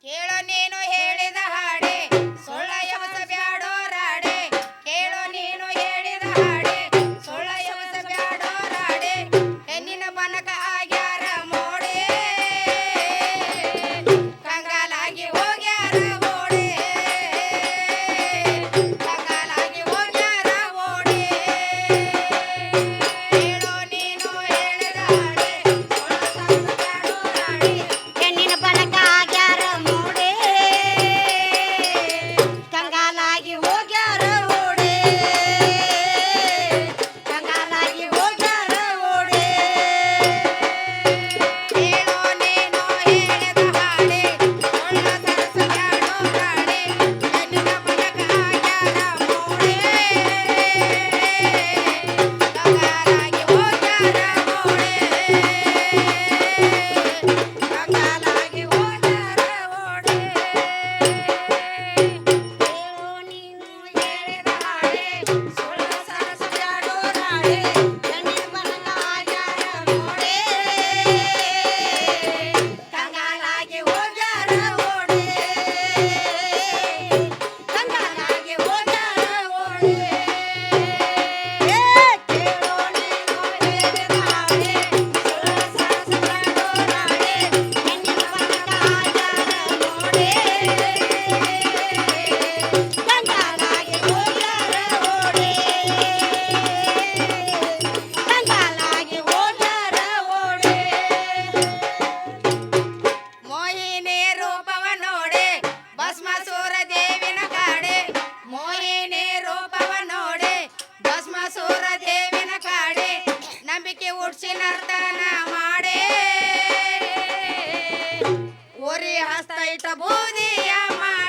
接了你了。ದಕ್ಷಿಣರ್ತನ ಮಾಡೇ. ಓರಿ ಹಸ್ತೈತ ಬೂದಿಯ ಮಾಡಿ.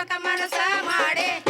ರೂಪಕ ಮನಸ ಮಾಡಿ